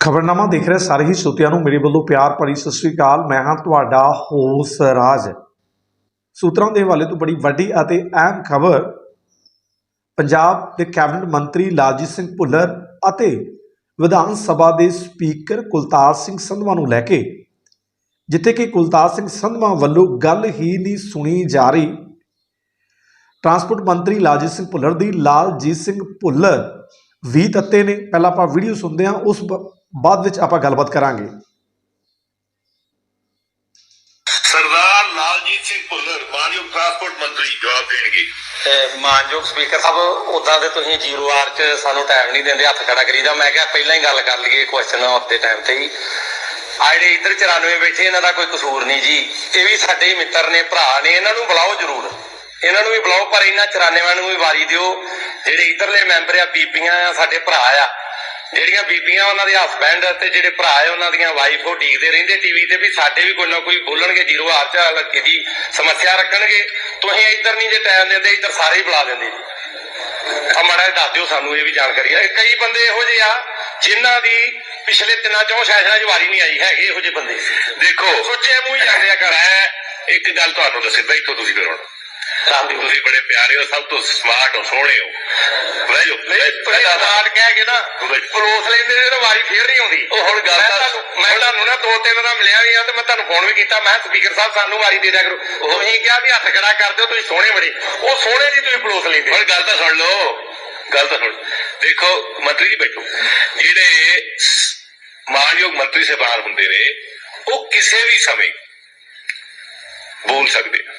ਖਬਰਨਾਮਾ ਦੇਖ ਰਹੇ ਸਾਰੇ ਹੀ ਸਰੋਤਿਆਂ ਨੂੰ ਮੇਰੇ ਵੱਲੋਂ ਪਿਆਰ ਭਰੀ ਸਤਿ ਸ੍ਰੀ ਅਕਾਲ। ਮੈਂ ਹਾਂ ਤੁਹਾਡਾ ਹੋਸ ਰਾਜ। ਸੂਤਰਾਂ ਦੇ ਹਵਾਲੇ ਤੋਂ ਬੜੀ ਵੱਡੀ ਅਤੇ ਅਹਿਮ ਖਬਰ, ਪੰਜਾਬ ਦੇ ਕੈਬਨਿਟ ਮੰਤਰੀ ਲਾਲਜੀਤ ਸਿੰਘ ਭੁੱਲਰ ਅਤੇ ਵਿਧਾਨ ਸਭਾ ਦੇ ਸਪੀਕਰ ਕੁਲਤਾਰ ਸਿੰਘ ਸੰਧਵਾ ਨੂੰ ਲੈ ਕੇ, ਜਿੱਥੇ ਕਿ ਕੁਲਤਾਰ ਸਿੰਘ ਸੰਧਵਾ ਵੱਲੋਂ ਗੱਲ ਹੀ ਨਹੀਂ ਸੁਣੀ ਜਾ ਰਹੀ। ਟਰਾਂਸਪੋਰਟ ਮੰਤਰੀ ਲਾਲਜੀਤ ਸਿੰਘ ਭੁੱਲਰ ਦੀ ਲਾਲਜੀਤ ਸਿੰਘ ਭੁੱਲਰ ਵੀ ਤੱਤੇ ਨੇ। ਪਹਿਲਾਂ ਆਪਾਂ ਵੀਡੀਓ ਸੁਣਦੇ ਹਾਂ। ਉਸ ਬ- ਬਾਅਦ ਵਿੱਚ ਆਪਾਂ ਗੱਲਬਾਤ ਕਰਾਂਗੇ। ਸਰਦਾਰ ਲਾਲਜੀਤ ਸਿੰਘ ਭੁੱਲਰ ਮਾਨਯੋਗ ਟਰਾਂਸਪੋਰਟ ਮੰਤਰੀ ਜਵਾਬ ਦੇਣਗੇ। ਤੇ ਮਾਨਯੋਗ ਸਪੀਕਰ ਸਾਹਿਬ ਉਦਾਂ ਦੇ ਤੁਸੀਂ ਜ਼ੀਰੋ ਆਰ ਚ ਸਾਨੂੰ ਟਾਈਮ ਨਹੀਂ ਦਿੰਦੇ ਹੱਥ ਖੜਾ ਕਰੀਦਾ। ਮੈਂ ਕਿਹਾ ਪਹਿਲਾਂ ਹੀ ਗੱਲ ਕਰ ਲਈਏ ਕੁਐਸਚਨ ਆਫ ਦੇ ਟਾਈਮ ਤੇ ਹੀ। ਆ ਜਿਹੜੇ ਇੱਧਰ 94 ਬੈਠੇ ਇਹਨਾਂ ਦਾ ਕੋਈ ਕਸੂਰ ਨਹੀਂ ਜੀ। ਇਹ ਵੀ ਸਾਡੇ ਹੀ ਮਿੱਤਰ ਨੇ ਭਰਾ ਨੇ ਇਹਨਾਂ ਨੂੰ ਬੁਲਾਓ ਜ਼ਰੂਰ। ਇਹਨਾਂ ਨੂੰ ਵੀ ਬੁਲਾਓ ਪਰ ਇਹਨਾਂ 94 ਨੂੰ ਵੀ ਵਾਰੀ ਦਿਓ। ਜਿਹੜੇ ਇੱਧਰਲੇ ਮੈਂਬਰ ਆ ਬੀਬੀਆਂ ਆ ਸਾਡੇ ਭਰਾ ਆ ਜਿਹੜੀਆਂ ਬੀਬੀਆਂ ਉਹਨਾਂ ਦੇ ਹਸਬੈਂਡ ਤੇ ਜਿਹੜੇ ਭਰਾ ਆ ਉਹਨਾਂ ਦੀਆਂ ਵਾਈਫ ਉਹ ਡੀਕਦੇ ਰਹਿੰਦੇ ਟੀਵੀ ਤੇ ਵੀ ਸਾਡੇ ਵੀ ਕੋਈ ਨਾ ਕੋਈ ਬੋਲਣਗੇ ਜ਼ੀਰੋ ਹਾਰ ਚ ਹਲਕੇ ਦੀ ਸਮੱਸਿਆ ਰੱਖਣਗੇ। ਤੁਸੀਂ ਇੱਧਰ ਨਹੀਂ ਜੇ ਟਾਈਮ ਦਿੰਦੇ ਇੱਧਰ ਸਾਰੇ ਹੀ ਬੁਲਾ ਦਿੰਦੇ ਜੀ। ਆ ਮਾੜਾ ਦੱਸ ਦਿਓ ਸਾਨੂੰ ਇਹ ਵੀ ਜਾਣਕਾਰੀ। ਹੈ ਕਈ ਬੰਦੇ ਇਹੋ ਜਿਹੇ ਆ ਜਿਨ੍ਹਾਂ ਦੀ ਪਿਛਲੇ ਤਿੰਨਾਂ ਚੋਂ ਸੈਸ਼ਨਾਂ 'ਚ ਵਾਰੀ ਨਹੀਂ ਆਈ ਹੈਗੇ ਇਹੋ ਜਿਹੇ ਬੰਦੇ। ਦੇਖੋ ਸੁੱਚੇ ਮੂੰਹ ਹੀ ਜਾਂਦੇ ਆ ਘਰ ਇੱਕ ਗੱਲ ਤੁਹਾਨੂੰ ਦੱਸੇ ਬੈਠੋ ਤੁਸੀਂ ਫਿਰ ਹੁਣ ਤੁਸੀਂ ਬੜੇ ਪਿਆਰੇ ਹੋ ਸਭ ਤੋਂ ਸਮਾਰਟ ਹੋ ਸੋਹਣੇ ਹੋ। ਬਹਿ ਜਾਓ ਤੁਸੀਂ ਸਟਾਰਟ ਕਹਿ ਕੇ ਨਾ ਪਲੋਸ ਲੈਂਦੇ ਨੇ ਤਾਂ ਵਾਰੀ ਫੇਰ ਨਹੀਂ ਆਉਂਦੀ। ਉਹ ਹੁਣ ਗੱਲ ਮੈਂ ਤੁਹਾਨੂੰ ਮੈਂ ਤੁਹਾਨੂੰ ਨਾ ਦੋ ਤਿੰਨ ਦਾ ਮਿਲਿਆ ਵੀ ਆ ਤੇ ਮੈਂ ਤੁਹਾਨੂੰ ਫੋਨ ਵੀ ਕੀਤਾ। ਮੈਂ ਸਪੀਕਰ ਸਾਹਿਬ ਸਾਨੂੰ ਵਾਰੀ ਦੇ ਦਿਆ ਕਰੋ। ਤੁਸੀਂ ਕਿਹਾ ਵੀ ਹੱਥ ਖੜਾ ਕਰ ਦਿਓ ਤੁਸੀਂ ਸੋਹਣੇ ਬੜੇ। ਉਹ ਸੋਹਣੇ ਦੀ ਤੁਸੀਂ ਪਲੋਸ ਲੈਂਦੇ। ਹੁਣ ਗੱਲ ਤਾਂ ਸੁਣ ਲਓ। ਗੱਲ ਤਾਂ ਸੁਣ। ਦੇਖੋ ਮੰਤਰੀ ਜੀ ਬੈਠੋ। ਜਿਹੜੇ ਮਾਨਯੋਗ ਮੰਤਰੀ ਸਾਹਿਬਾਨ ਹੁੰਦੇ ਨੇ ਉਹ ਕਿਸੇ ਵੀ ਸਮੇਂ ਬੋਲ ਸਕਦੇ ਆ।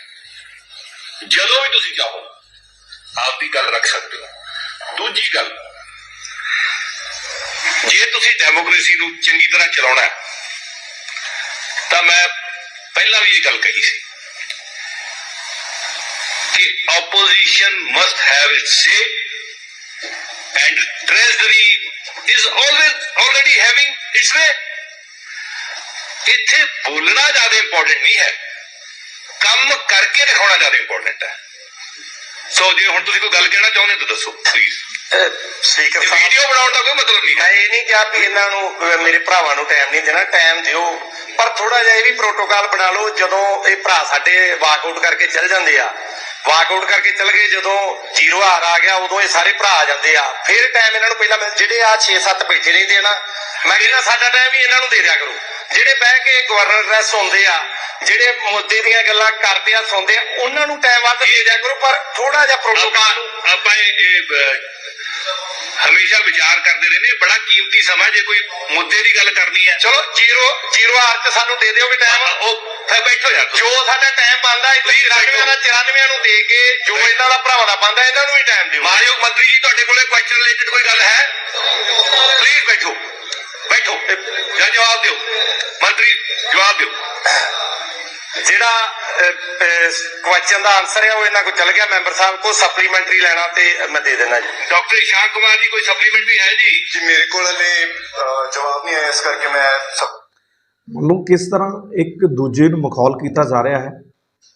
ਜਦੋਂ ਵੀ ਤੁਸੀਂ ਚਾਹੋ ਆਪਦੀ ਗੱਲ ਰੱਖ ਸਕਦੇ ਹੋ। ਦੂਜੀ ਗੱਲ, ਜੇ ਤੁਸੀਂ ਡੈਮੋਕ੍ਰੇਸੀ ਨੂੰ ਚੰਗੀ ਤਰ੍ਹਾਂ ਚਲਾਉਣਾ ਹੈ, ਤਾਂ ਮੈਂ ਪਹਿਲਾਂ ਵੀ ਇਹ ਗੱਲ ਕਹੀ ਸੀ ਕਿ opposition must have its say and treasury is always, already having its way ਇੱਥੇ ਬੋਲਣਾ ਜ਼ਿਆਦਾ ਇੰਪੋਰਟੈਂਟ ਨਹੀਂ ਹੈ। ਕੰਮ ਕਰਕੇ ਦਿਖਾਉਣਾ ਜ਼ਿਆਦਾ ਇੰਪੋਰਟੈਂਟ ਹੈ। ਸੋ ਜੇ ਹੁਣ ਤੁਸੀਂ ਕੋਈ ਗੱਲ ਕਹਿਣਾ ਚਾਹੁੰਦੇ ਹੋ ਤਾਂ ਦੱਸੋ ਪਲੀਜ਼ ਸਪੀਕਰ ਸਾਹਿਬ। ਵੀਡੀਓ ਬਣਾਉਣ ਦਾ ਕੋਈ ਮਤਲਬ ਨਹੀਂ ਹੈ। ਮੈਂ ਇਹ ਨਹੀਂ ਕਿਹਾ ਵੀ ਇਹਨਾਂ ਨੂੰ ਮੇਰੇ ਭਰਾਵਾਂ ਨੂੰ ਟਾਈਮ ਨਹੀਂ ਦੇਣਾ ਟਾਈਮ ਦਿਓ। ਪਰ ਥੋੜਾ ਜਿਹਾ ਇਹ ਵੀ ਪ੍ਰੋਟੋਕਾਲ ਬਣਾ ਲਓ ਜਦੋਂ ਇਹ ਭਰਾ ਸਾਡੇ ਵਾਕਆਊਟ ਕਰਕੇ ਚੱਲ ਜਾਂਦੇ ਆ। ਵਾਕਆਊਟ ਕਰਕੇ ਚੱਲ ਗਏ ਜਦੋਂ ਜ਼ੀਰੋ ਹਾਰ ਆ ਗਿਆ ਉਦੋਂ ਇਹ ਸਾਰੇ ਭਰਾ ਆ ਜਾਂਦੇ ਆ। ਫਿਰ ਟਾਈਮ ਇਹਨਾਂ ਨੂੰ ਪਹਿਲਾਂ ਜਿਹੜੇ ਆ 6-7 ਬੈਠੇ ਰਹਿੰਦੇ ਆ ਨਾ ਮੈਂ ਕਹਿੰਦਾ ਸਾਡਾ ਟਾਈਮ ਵੀ ਇਹਨਾਂ ਨੂੰ ਦੇ ਦਿਆ ਕਰੋ। ਜਿਹੜੇ ਬਹਿ ਕੇ ਗਵਰਨਰ ਰੈਸ ਹੁੰਦੇ ਆ ਜਿਹੜੇ ਮੁੱਦੇ ਦੀਆਂ ਗੱਲਾਂ ਕਰਦੇ ਆ ਸੁਣਦੇ ਆ ਉਹਨਾਂ ਨੂੰ ਟਾਈਮ ਵੱਧ ਦੇ ਦਿਆ ਕਰੋ ਪਰ ਥੋੜਾ ਜਿਹਾ ਪ੍ਰੋਟੋਕਾਲ ਆਪਾਂ ਇਹ ਹਮੇਸ਼ਾ ਵਿਚਾਰ ਕਰਦੇ ਰਹਿੰਦੇ ਬੜਾ ਕੀਮਤੀ ਸਮਾਂ ਜੇ ਕੋਈ ਮੁੱਦੇ ਦੀ ਗੱਲ ਕਰਨੀ ਹੈ। ਚਲੋ ਜ਼ੀਰੋ ਜ਼ੀਰੋ ਹਾਰ ਚ ਸਾਨੂੰ ਦੇ ਦਿਓ ਵੀ ਟਾਈਮ ਉਹ ਫਿਰ ਬੈਠੋ ਯਾਰ। ਜੋ ਸਾਡਾ ਟਾਈਮ ਬੰਦਾ ਇੱਥੇ Please 94 ਦਾ 94 ਨੂੰ ਦੇ ਕੇ ਜੋ ਇਹਨਾਂ ਦਾ ਭਰਾਵਾਂ ਦਾ ਬੰਦਾ ਇਹਨਾਂ ਨੂੰ ਵੀ ਟਾਈਮ ਦਿਓ। ਮਾਨਯੋਗ ਮੰਤਰੀ ਜੀ ਤੁਹਾਡੇ ਕੋਲੇ ਕੁਐਸਚਨ ਰਿਲੇਟਡ ਕੋਈ ਗੱਲ ਹੈ? ਪਲੀਜ਼ ਬੈਠੋ। ਬੈਠੋ ਜਾਂ ਜਵਾਬ ਦਿਓ। ਮੰਤਰੀ ਜਵਾਬ ਦਿਓ। ਜਿਹੜਾ ਕੁਐਸਚਨ ਦਾ ਆਨਸਰ ਹੈ ਉਹ ਇਹਨਾਂ ਕੋ ਚਲ ਗਿਆ। ਮੈਂਬਰ ਸਾਹਿਬ ਕੋ ਸਪਲੀਮੈਂਟਰੀ ਲੈਣਾ ਤੇ ਮੈਂ ਦੇ ਦੇਣਾ ਜੀ। ਡਾਕਟਰ ਇਸ਼ਾਨ ਕੁਮਾਰ ਜੀ ਕੋਈ ਸਪਲੀਮੈਂਟਰੀ ਹੈ ਜੀ? ਜੀ ਮੇਰੇ ਕੋਲ ਹਲੇ ਜਵਾਬ ਨਹੀਂ ਆਇਆ ਇਸ ਕਰਕੇ ਮੈਂ ਸਭ ਨੂੰ ਕਿਸ ਤਰ੍ਹਾਂ ਇੱਕ ਦੂਜੇ ਨੂੰ ਮਖੌਲ ਕੀਤਾ ਜਾ ਰਿਹਾ ਹੈ?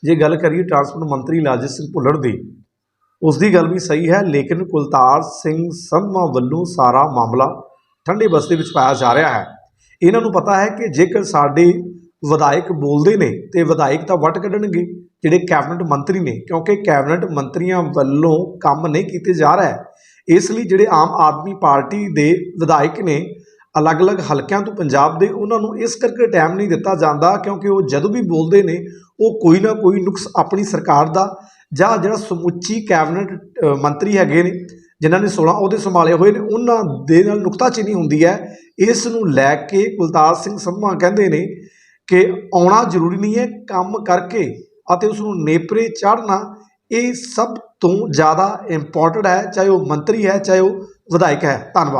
ਜੇ ਗੱਲ ਕਰੀਏ ਟਰਾਂਸਪੋਰਟ ਮੰਤਰੀ ਲਾਲਜੀਤ ਸਿੰਘ ਭੁੱਲਰ ਦੀ ਉਸ ਦੀ ਗੱਲ ਵੀ ਸਹੀ ਹੈ ਲੇਕਿਨ ਕੁਲਤਾਰ ਸਿੰਘ ਸੰਧਵਾ ਵੱਲੋਂ ਸਾਰਾ ਮਾਮਲਾ ਠੰਡੇ ਬਸਤੇ ਵਿੱਚ ਪਾਇਆ ਜਾ ਰਿਹਾ ਹੈ। ਇਹਨਾਂ ਨੂੰ ਪਤਾ ਹੈ ਕਿ ਜੇਕਰ ਸਾਡੇ ਵਿਧਾਇਕ ਬੋਲਦੇ ਨੇ ਤੇ ਵਿਧਾਇਕ ਤਾਂ ਵੱਟ ਕੱਢਣਗੇ, ਜਿਹੜੇ ਕੈਬਨਿਟ ਮੰਤਰੀ ਨੇ, ਕਿਉਂਕਿ ਕੈਬਨਿਟ ਮੰਤਰੀਆਂ ਵੱਲੋਂ ਕੰਮ ਨਹੀਂ ਕੀਤੇ ਜਾ ਰਿਹਾ। ਇਸ ਲਈ ਜਿਹੜੇ ਆਮ ਆਦਮੀ ਪਾਰਟੀ ਦੇ ਵਿਧਾਇਕ ਨੇ, ਅਲੱਗ-ਅਲੱਗ ਹਲਕਿਆਂ ਤੋਂ ਪੰਜਾਬ ਦੇ, ਉਹਨਾਂ ਨੂੰ ਇਸ ਕਰਕੇ ਟਾਈਮ ਨਹੀਂ ਦਿੱਤਾ ਜਾਂਦਾ, ਕਿਉਂਕਿ ਉਹ ਜਦੋਂ ਵੀ ਬੋਲਦੇ ਨੇ, ਉਹ ਕੋਈ ਨਾ ਕੋਈ ਨੁਕਸ ਆਪਣੀ ਸਰਕਾਰ ਦਾ, ਜਾਂ ਜਿਹੜਾ ਸਮੁੱਚੀ ਕੈਬਨਿਟ ਮੰਤਰੀ ਹੈਗੇ ਨੇ ਜਿਨ੍ਹਾਂ ਨੇ 16 ਉਹਦੇ ਸੰਭਾਲੇ ਹੋਏ ਨੇ, ਉਹਨਾਂ ਦੇ ਨਾਲ ਨੁਕਤਾਚੀਨੀ ਹੁੰਦੀ ਹੈ। ਇਸ ਨੂੰ ਲੈ ਕੇ ਕੁਲਤਾਰ ਸਿੰਘ ਸੰਧਵਾ ਕਹਿੰਦੇ ਨੇ ਕਿ ਆਉਣਾ ਜ਼ਰੂਰੀ ਨਹੀਂ ਹੈ, ਕੰਮ ਕਰਕੇ ਅਤੇ ਉਸ ਨੂੰ ਨੇਪਰੇ ਚਾੜਨਾ ਇਹ ਸਭ ਤੋਂ ਜ਼ਿਆਦਾ ਇੰਪੋਰਟੈਂਟ ਹੈ, ਚਾਹੇ ਉਹ ਮੰਤਰੀ ਹੈ, ਚਾਹੇ ਉਹ ਵਿਧਾਇਕ ਹੈ। ਧੰਨਵਾਦ।